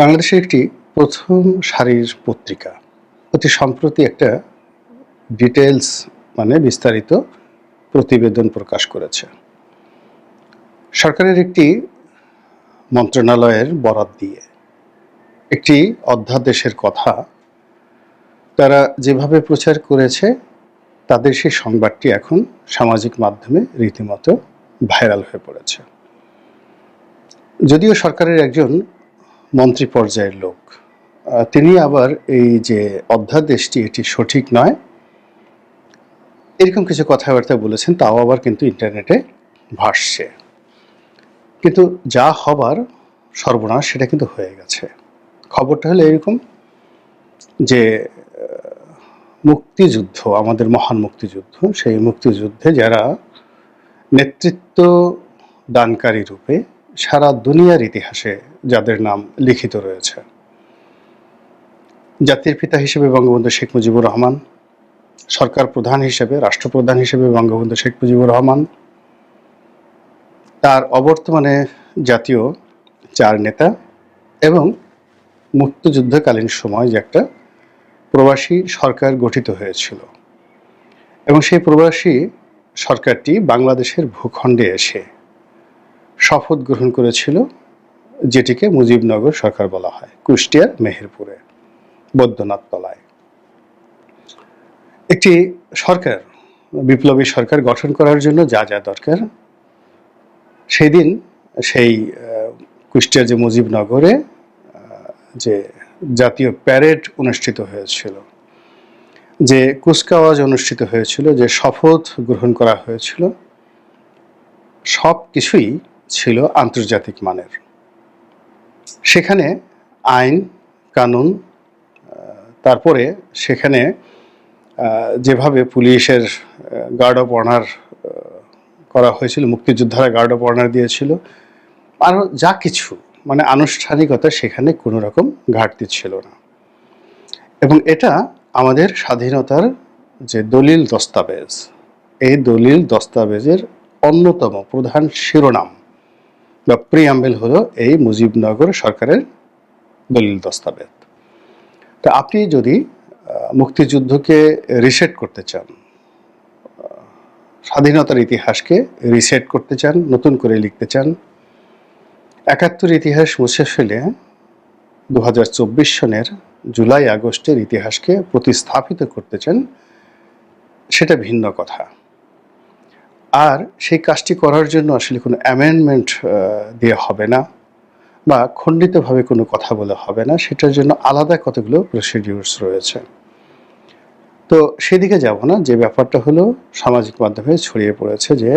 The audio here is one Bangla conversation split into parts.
বাংলাদেশের একটি প্রথম সারির পত্রিকা। অতি সম্প্রতি একটা ডিটেলস মানে বিস্তারিত প্রতিবেদন প্রকাশ করেছে। সরকারের একটি মন্ত্রণালয়ের বরাত দিয়ে একটি অধ্যাদেশের কথা তারা যেভাবে প্রচার করেছে, তাদের সেই সংবাদটি এখন সামাজিক মাধ্যমে রীতিমতো ভাইরাল হয়ে পড়েছে। যদিও সরকারের একজন মন্ত্রী পর্যায়ের লোক তিনি আবার এই যে অধ্যাদেশটি, এটি সঠিক নয়। এরকম কিছু কথাবার্তা বলেছেন, তাও আবার কিন্তু ইন্টারনেটে ভাসছে। কিন্তু যা হবার সর্বনাশ সেটা কিন্তু হয়ে গেছে। খবরটা হলো এরকম যে মুক্তিযুদ্ধ, আমাদের মহান মুক্তিযুদ্ধ, সেই মুক্তিযুদ্ধে যারা নেতৃত্ব দানকারী রূপে সারা দুনিয়ার ইতিহাসে যাদের নাম লিখিত রয়েছে। জাতির পিতা হিসেবে বঙ্গবন্ধু শেখ মুজিবুর রহমান, সরকার প্রধান হিসেবে, রাষ্ট্রপ্রধান হিসেবে বঙ্গবন্ধু শেখ মুজিবুর রহমান। তার অবর্তমানে জাতীয় চার নেতা এবং মুক্তিযুদ্ধকালীন সময় যে একটা প্রবাসী সরকার গঠিত হয়েছিল। এবং সেই প্রবাসী সরকারটি বাংলাদেশের ভূখণ্ডে এসে শপথ গ্রহণ করেছিল, যেটিকে মুজিবনগর সরকার বলা হয়, কুষ্টিয়ার মেহেরপুরে, বৈদ্যনাথ তলায়। একটি সরকার, বিপ্লবী সরকার গঠন করার জন্য যা যা দরকার সেই দিন সেই কুষ্টিয়ার যে মুজিবনগরে যে জাতীয় প্যারেড অনুষ্ঠিত হয়েছিল, যে কুচকাওয়াজ অনুষ্ঠিত হয়েছিল, যে শপথ গ্রহণ করা হয়েছিল, সব কিছুই ছিল আন্তর্জাতিক মানের। সেখানে আইন, কানুন তারপরে সেখানে যেভাবে পুলিশের গার্ড অফ অনার করা হয়েছিল, মুক্তিযোদ্ধারা গার্ড অফ অনার দিয়েছিল আরও যা কিছু মানে আনুষ্ঠানিকতা সেখানে কোনো রকম ঘাটতি ছিল না। এবং এটা আমাদের স্বাধীনতার যে দলিল দস্তাবেজ, এই দলিল দস্তাবেজের অন্যতম প্রধান শিরোনাম। বা প্রিয়াম্বেল হলো এই মুজিবনগর সরকারের দলিল দস্তাবেজ। তা আপনি যদি মুক্তিযুদ্ধকে রিসেট করতে চান স্বাধীনতার ইতিহাসকে রিসেট করতে চান, নতুন করে লিখতে চান, একাত্তর ইতিহাস মুছে ফেলে দু হাজার চব্বিশ সনের জুলাই আগস্টের ইতিহাসকে প্রতিস্থাপিত করতে চান, সেটা ভিন্ন কথা। আর সেই কাজটি করার জন্য আসলে কোনো অ্যামেন্ডমেন্ট দিয়ে হবে না বা খণ্ডিতভাবে কোনো কথা বলে হবে না। সেটার জন্য আলাদা কতগুলো প্রসিডিউরস রয়েছে। তো সেদিকে যাব না। যে ব্যাপারটা হলো সামাজিক মাধ্যমে ছড়িয়ে পড়েছে যে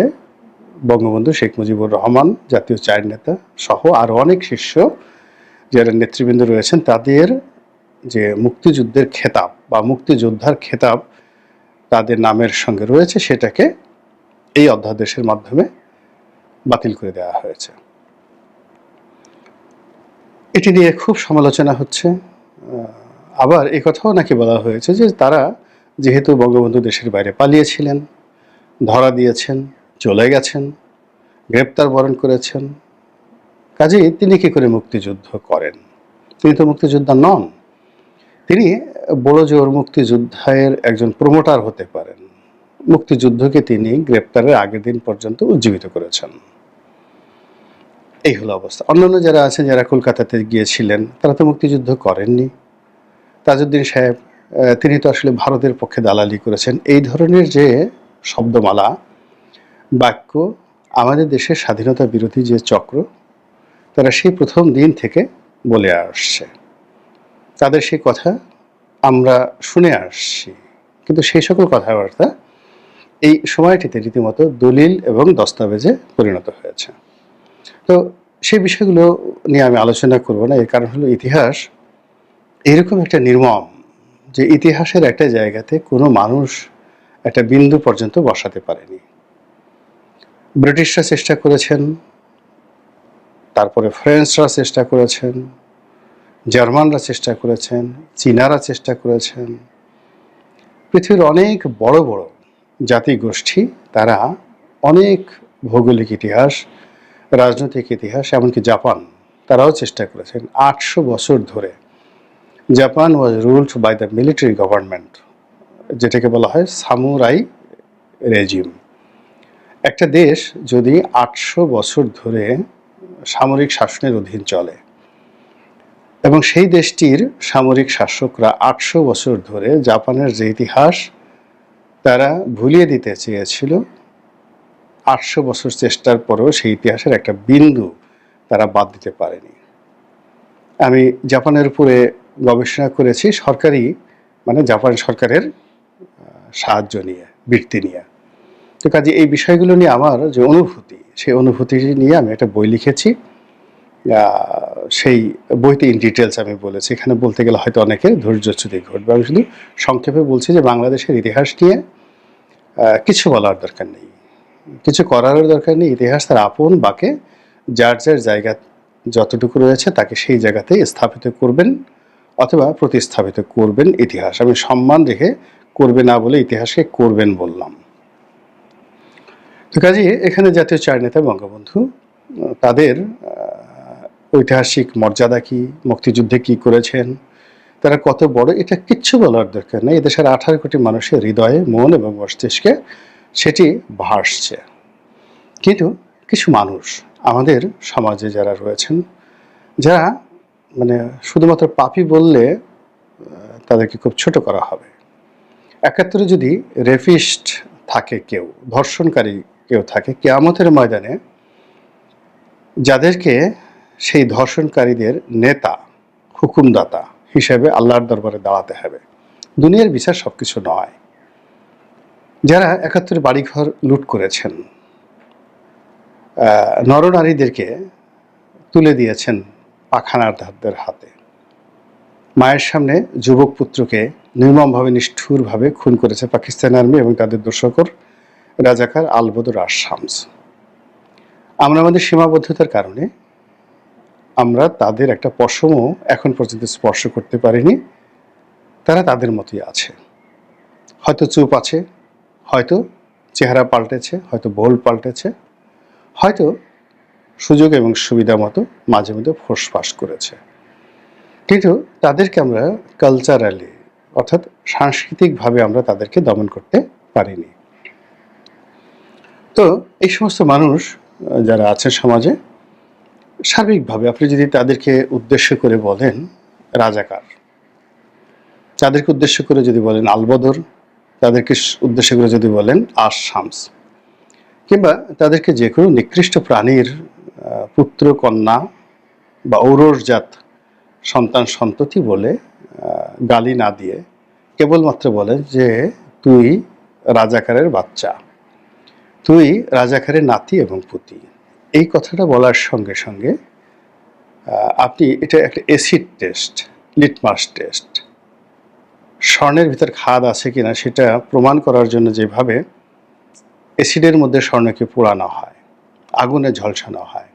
বঙ্গবন্ধু শেখ মুজিবুর রহমান, জাতীয় চায়ের নেতা সহ আরও অনেক শিষ্য যারা নেতৃবৃন্দ রয়েছেন, তাদের যে মুক্তিযুদ্ধের খেতাব বা মুক্তিযোদ্ধার খেতাব তাদের নামের সঙ্গে রয়েছে। সেটাকে এই অধ্যাদেশের মাধ্যমে বাতিল করে দেওয়া হয়েছে। এটি নিয়ে খুব সমালোচনা হচ্ছে। আবার এই কথাও নাকি বলা হয়েছে যে তারা যেহেতু বঙ্গবন্ধু দেশের বাইরে পালিয়েছিলেন, ধরা দিয়েছেন, চলে গেছেন, গ্রেপ্তার, বরণ করেছেন, কাজেই তিনি কি করে মুক্তিযুদ্ধ করেন? তিনি তো মুক্তিযোদ্ধা নন। তিনি বড় জোর মুক্তিযোদ্ধায়ের একজন প্রমোটার হতে পারেন। মুক্তিযুদ্ধকে তিনি গ্রেপ্তারের আগের দিন পর্যন্ত উজ্জীবিত করেছেন। এই হলো অবস্থা। অন্যান্য যারা আছেন, যারা কলকাতাতে গিয়েছিলেন, তারা তো মুক্তিযুদ্ধ করেননি। তাজউদ্দিন সাহেব তিনি তো আসলে ভারতের পক্ষে দালালি করেছেন। এই ধরনের যে শব্দমালা, বাক্য, আমাদের দেশের স্বাধীনতা বিরোধী যে চক্র, তারা সেই প্রথম দিন থেকে বলে আসছে। তাদের সেই কথা আমরা শুনে আসছি। কিন্তু সেই সকল কথাবার্তা এই সময়টিতে রীতিমতো দলিল এবং দস্তাবেজে পরিণত হয়েছে। তো সেই বিষয়গুলো নিয়ে আমি আলোচনা করব না, এর কারণ হলো ইতিহাস। এরকম একটা নির্মম যে ইতিহাসের একটা জায়গাতে কোনো মানুষ একটা বিন্দু পর্যন্ত বসাতে পারেনি। ব্রিটিশরা চেষ্টা করেছেন, তারপরে ফ্রেঞ্চরা চেষ্টা করেছেন, জার্মানরা চেষ্টা করেছেন, চীনারা চেষ্টা করেছেন। পৃথিবীর অনেক বড় বড় জাতিগোষ্ঠী, তারা অনেক ভৌগোলিক ইতিহাস, রাজনৈতিক ইতিহাস, এমনকি জাপান, তারাও চেষ্টা করেছেন আটশো বছর ধরে। Japan was ruled by the military government যেটাকে বলা হয় সামুরাই রেজিম। একটা দেশ যদি আটশো বছর ধরে সামরিক শাসনের অধীন চলে, এবং সেই দেশটির সামরিক শাসকরা আটশো বছর ধরে জাপানের যে ইতিহাস তারা ভুলিয়ে দিতে চেয়েছিল। আটশো বছর চেষ্টার পরেও সেই ইতিহাসের একটা বিন্দু তারা বাদ দিতে পারেনি। আমি জাপানের উপরে গবেষণা করেছি সরকারি মানে জাপান সরকারের সাহায্য নিয়ে বৃত্তি নিয়ে। তো কাজে এই বিষয়গুলো নিয়ে আমার যে অনুভূতি, সেই অনুভূতি নিয়ে আমি একটা বই লিখেছি। সেই বইতে ইন ডিটেলস আমি বলেছি। এখানে বলতে গেলে হয়তো অনেকের ধৈর্যচ্যুতি ঘটবে। আমি শুধু সংক্ষেপে বলছি যে বাংলাদেশের ইতিহাস নিয়ে কিছু বলার দরকার নেই। কিছু করারও দরকার নেই। ইতিহাস তার আপন বাকে, যার যার জায়গা যতটুকু রয়েছে তাকে সেই জায়গাতে স্থাপিত করবেন অথবা প্রতিস্থাপিত করবেন ইতিহাস। আমি সম্মান রেখে করবে না বলে ইতিহাসকে করবেন বললাম। তো কাজে এখানে জাতীয় চার নেতা বঙ্গবন্ধু, তাদের ঐতিহাসিক মর্যাদা কি, মুক্তিযুদ্ধে কি করেছেন? তারা কত বড়, এটা কিচ্ছু বলার দরকার নেই। এদেশের আঠারো কোটি মানুষের হৃদয়ে, মন এবং মস্তিষ্কে সেটি ভাসছে। কিন্তু কিছু মানুষ, আমাদের সমাজে যারা রয়েছেন, যারা মানে শুধুমাত্র পাপি বললে তাদেরকে খুব ছোট করা হবে। একাত্তরে যদি রেফিস্ট থাকে কেউ, ধর্ষণকারী কেউ থাকে, কেয়ামতের ময়দানে যাদেরকে সেই ধর্ষণকারীদের নেতা, হুকুমদাতা হিসেবে আল্লাহর দরবারে দাঁড়াতে হবে। দুনিয়ার বিচার সব কিছু নয়। যারা একাত্তরে বাড়িঘর লুট করেছেন নরনারীদেরকে তুলে দিয়েছেন পাখানারদের হাতে। মায়ের সামনে যুবক পুত্রকে নির্মমভাবে, নিষ্ঠুরভাবে খুন করেছে পাকিস্তান আর্মি এবং তাদের দোষকর রাজাকার আলবদর আর শামস আমরা আমাদের সীমাবদ্ধতার কারণে আমরা তাদের একটা পশমও এখন পর্যন্ত স্পর্শ করতে পারিনি। তারা তাদের মতোই আছে। হয়তো চুপ আছে, হয়তো চেহারা পাল্টেছে, হয়তো বোল পাল্টেছে, হয়তো সুযোগ এবং সুবিধা মতো মাঝে মধ্যে ফোসফাস করেছে। কিন্তু তাদেরকে আমরা কালচারালি অর্থাৎ সাংস্কৃতিকভাবে আমরা তাদেরকে দমন করতে পারিনি। তো এই সমস্ত মানুষ, যারা আছে সমাজে সার্বিকভাবে আপনি যদি তাদেরকে উদ্দেশ্য করে বলেন, রাজাকার। তাদেরকে উদ্দেশ্য করে যদি বলেন আলবদর, তাদেরকে উদ্দেশ্য করে যদি বলেন আশ শামস কিংবা তাদেরকে যে কোনো নিকৃষ্ট প্রাণীর পুত্র, কন্যা বা ঔরসজাত সন্তান, সন্ততি বলে গালি না দিয়ে কেবলমাত্র বলে যে, তুই রাজাকারের বাচ্চা। তুই রাজাকারের নাতি এবং পুতি। এই কথাটা বলার সঙ্গে সঙ্গে আপনি এটা একটা অ্যাসিড টেস্ট লিটমাস টেস্ট স্বর্ণের ভিতর খাদ আছে কিনা সেটা প্রমাণ করার জন্য যেভাবে অ্যাসিডের মধ্যে স্বর্ণকে পোড়ানো হয়, আগুনে ঝলসানো হয়।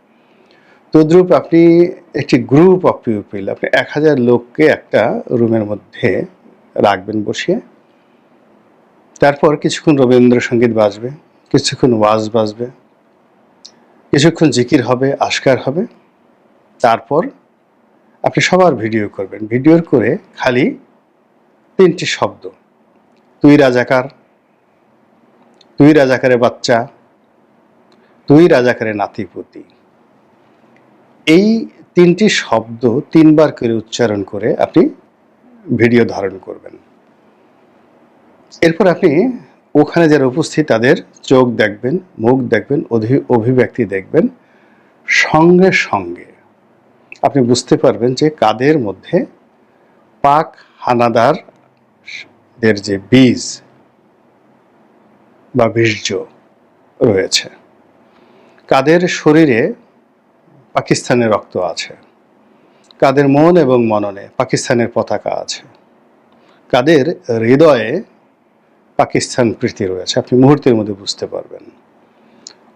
তদ্রূপ আপনি একটি গ্রুপ অফ পিউপিল আপনি এক হাজার লোককে একটা রুমের মধ্যে রাখবেন বসিয়ে। তারপর কিছুক্ষণ রবীন্দ্রসঙ্গীত বাজবে, কিছুক্ষণ ওয়াজ বাজবে। কিছুক্ষণ জিকির হবে, আশকার হবে, তারপর আপনি সবার ভিডিও করবেন। ভিডিওর করে খালি তিনটি শব্দ। তুই রাজাকার তুই রাজাকারের বাচ্চা তুই রাজাকারের নাতিপুতি। এই তিনটি শব্দ তিনবার করে উচ্চারণ করে আপনি ভিডিও ধারণ করবেন। এরপর আপনি ওখানে যারা উপস্থিত, তাদের চোখ দেখবেন, মুখ দেখবেন অভিব্যক্তি দেখবেন সঙ্গে সঙ্গে। আপনি বুঝতে পারবেন যে কাদের মধ্যে পাক হানাদার দের যে বীজ বা বীর্য রয়েছে, কাদের শরীরে পাকিস্তানের রক্ত আছে, কাদের মন এবং মননে পাকিস্তানের পতাকা আছে, কাদের হৃদয়ে পাকিস্তান প্রীতি রয়েছে। আপনি মুহূর্তের মধ্যে বুঝতে পারবেন।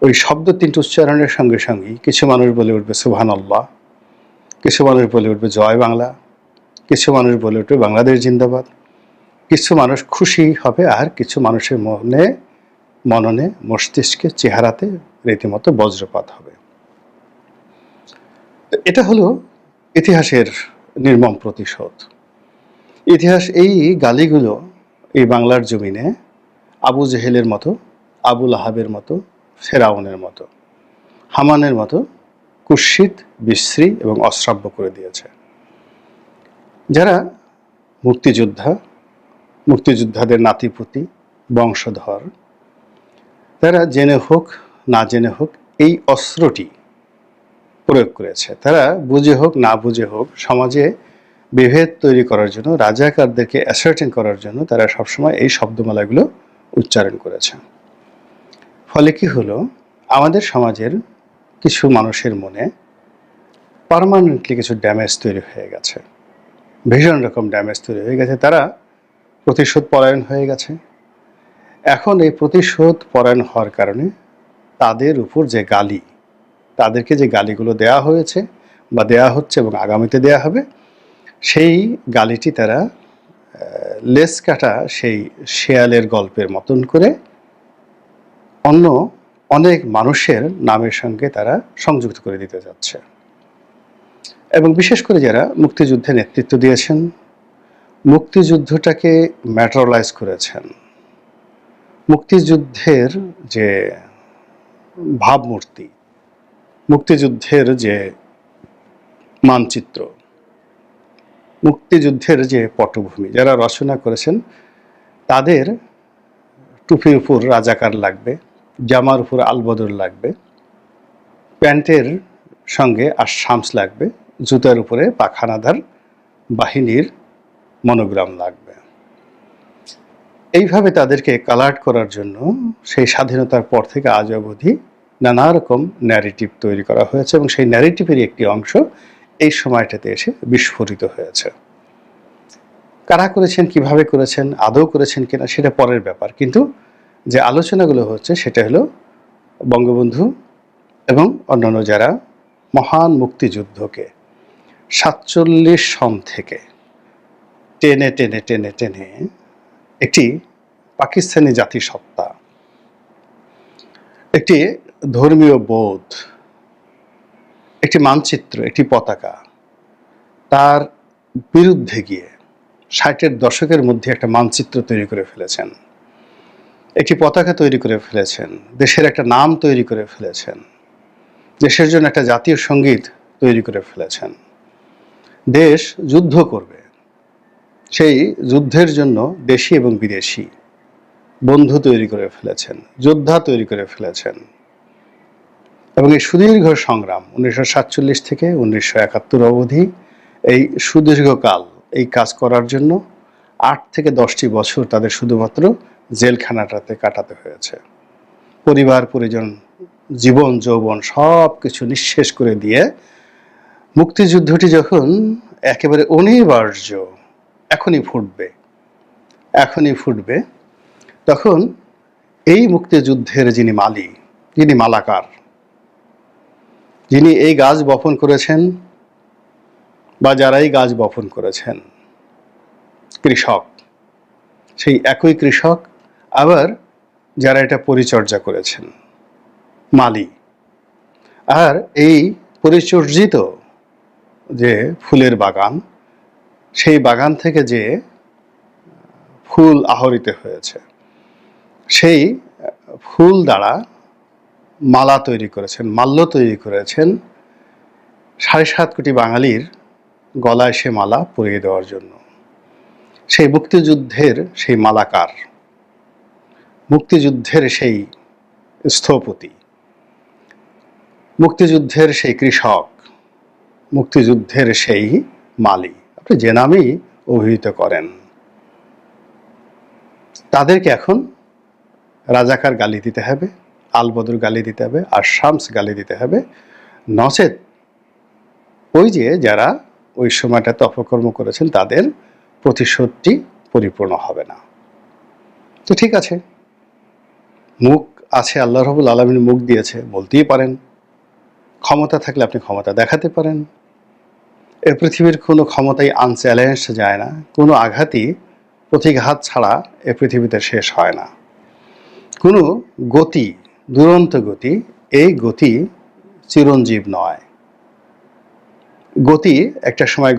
ওই শব্দ তিনটি উচ্চারণের সঙ্গে সঙ্গেই কিছু মানুষ বলে উঠবে সুবহান আল্লাহ কিছু মানুষ বলে উঠবে, জয় বাংলা। কিছু মানুষ বলে উঠবে, বাংলাদেশ জিন্দাবাদ। কিছু মানুষ খুশি হবে, আর কিছু মানুষের মনে, মননে, মস্তিষ্কে, চেহারাতে রীতিমতো বজ্রপাত হবে। এটা হলো ইতিহাসের নির্মম প্রতিশোধ। ইতিহাস এই গালিগুলো এই বাংলার জমিনে আবু জেহেলের মতো আবুল আহাবের মতো, ফেরাউনের মতো, হামানের মতো কুৎসিত, বিশ্রী এবং অশ্রাব্য করে দিয়েছে। যারা মুক্তিযোদ্ধা, মুক্তিযোদ্ধাদের নাতিপুতি, বংশধর, তারা জেনে হোক, না জেনে হোক, এই অস্ত্রটি প্রয়োগ করেছে। তারা বুঝে হোক, না বুঝে হোক, সমাজে বিভেদ তৈরি করার জন্য, রাজাকারদেরকে অ্যাসার্টেন করার জন্য তারা সবসময় এই শব্দমালাগুলো উচ্চারণ করেছে। ফলে কি হলো? আমাদের সমাজের কিছু মানুষের মনে পারমানেন্টলি কিছু ড্যামেজ তৈরি হয়ে গেছে। ভীষণ রকম ড্যামেজ তৈরি হয়ে গেছে। তারা প্রতিশোধ পরায়ণ হয়ে গেছে। এখন এই প্রতিশোধ পরায়ণ হওয়ার কারণে তাদের উপর যে গালি, তাদেরকে যে গালিগুলো দেয়া হয়েছে বা দেয়া হচ্ছে এবং আগামীতে দেয়া হবে সেই গালিটি তারা লেস কাটা সেই শেয়ালের গল্পের মতন করে অন্য অনেক মানুষের নামের সঙ্গে তারা সংযুক্ত করে দিতে যাচ্ছে। এবং বিশেষ করে যারা মুক্তিযুদ্ধে নেতৃত্ব দিয়েছেন, মুক্তিযুদ্ধটাকে ম্যাটারালাইজ করেছেন। মুক্তিযুদ্ধের যে ভাবমূর্তি, মুক্তিযুদ্ধের যে মানচিত্র মুক্তিযুদ্ধের যে পটভূমি যারা রচনা করেছেন, তাদের টুপির উপর রাজাকার লাগবে, জামার উপর আলবদর লাগবে, প্যান্টের সঙ্গে আর শামস লাগবে, জুতার উপরে পাখানাদার বাহিনীর মনোগ্রাম লাগবে। এইভাবে তাদেরকে কালার্ট করার জন্য সেই স্বাধীনতার পর থেকে আজ অবধি নানা রকম ন্যারেটিভ তৈরি করা হয়েছে এবং সেই ন্যারেটিভেরই একটি অংশ এই সময়টাতে এসে বিস্ফোরিত হয়েছে। কারা করেছেন, কীভাবে করেছেন, আদৌ করেছেন কিনা সেটা পরের ব্যাপার। কিন্তু যে আলোচনাগুলো হচ্ছে সেটা হলো বঙ্গবন্ধু এবং অন্যান্য যারা মহান মুক্তিযুদ্ধকে সাতচল্লিশ সন থেকে টেনে টেনে টেনে টেনে একটি পাকিস্তানি জাতিসত্তা, একটি ধর্মীয় বোধ একটি মানচিত্র, একটি পতাকা, তার বিরুদ্ধে গিয়ে ষাটের দশকের মধ্যে একটা মানচিত্র তৈরি করে ফেলেছেন। একটি পতাকা তৈরি করে ফেলেছেন, দেশের একটা নাম তৈরি করে ফেলেছেন, দেশের জন্য একটা জাতীয় সংগীত তৈরি করে ফেলেছেন। দেশ যুদ্ধ করবে, সেই যুদ্ধের জন্য দেশি এবং বিদেশি বন্ধু তৈরি করে ফেলেছেন, যোদ্ধা তৈরি করে ফেলেছেন। এবং এই সুদীর্ঘ সংগ্রাম উনিশশো সাতচল্লিশ থেকে উনিশশো একাত্তর অবধি এই সুদীর্ঘকাল এই কাজ করার জন্য আট থেকে দশটি বছর তাদের শুধুমাত্র জেলখানাটাতে কাটাতে হয়েছে। পরিবার, পরিজন, জীবন, যৌবন সব কিছু নিঃশেষ করে দিয়ে মুক্তিযুদ্ধটি যখন একেবারে অনিবার্য, এখনই ফুটবে এখনই ফুটবে, তখন এই মুক্তিযুদ্ধের যিনি মালি যিনি মালাকার যিনি এই গাছ বপন করেছেন বা যারাই গাছ বপন করেছেন, কৃষক, সেই একই কৃষক আবার যারা এটা পরিচর্যা করেছেন, মালি। আর এই পরিচর্যিত যে ফুলের বাগান, সেই বাগান থেকে যে ফুল আহরিত হয়েছে, সেই ফুল দ্বারা মালা তৈরি করেছেন, মাল্য তৈরি করেছেন। সাড়ে সাত কোটি বাঙালির গলায় সে মালা পরিয়ে দেওয়ার জন্য। সেই মুক্তিযুদ্ধের সেই মালাকার মুক্তিযুদ্ধের সেই স্থপতি। মুক্তিযুদ্ধের সেই কৃষক। মুক্তিযুদ্ধের সেই মালি আপনি যে নামেই অভিহিত করেন। তাদেরকে এখন রাজাকার গালি দিতে হবে। আলবদর গালি দিতে হবে আর শামস গালি দিতে হবে। নচেত ওই যে যারা ওই সময়টাতে অপকর্ম করেছেন, তাদের প্রতিশোধটি পরিপূর্ণ হবে না। তো ঠিক আছে। মুখ আছে, আল্লাহ রবুল আলমিন মুখ দিয়েছে, বলতেই পারেন। ক্ষমতা থাকলে আপনি ক্ষমতা দেখাতে পারেন। এ পৃথিবীর কোনো ক্ষমতাই আনচ্যালেঞ্জ যায় না। কোনো আঘাতই প্রতিঘাত ছাড়া এ পৃথিবীতে শেষ হয় না। কোনো গতি দুরন্ত গতি এই গতি চিরঞ্জীব নয়। গতি একটা সময়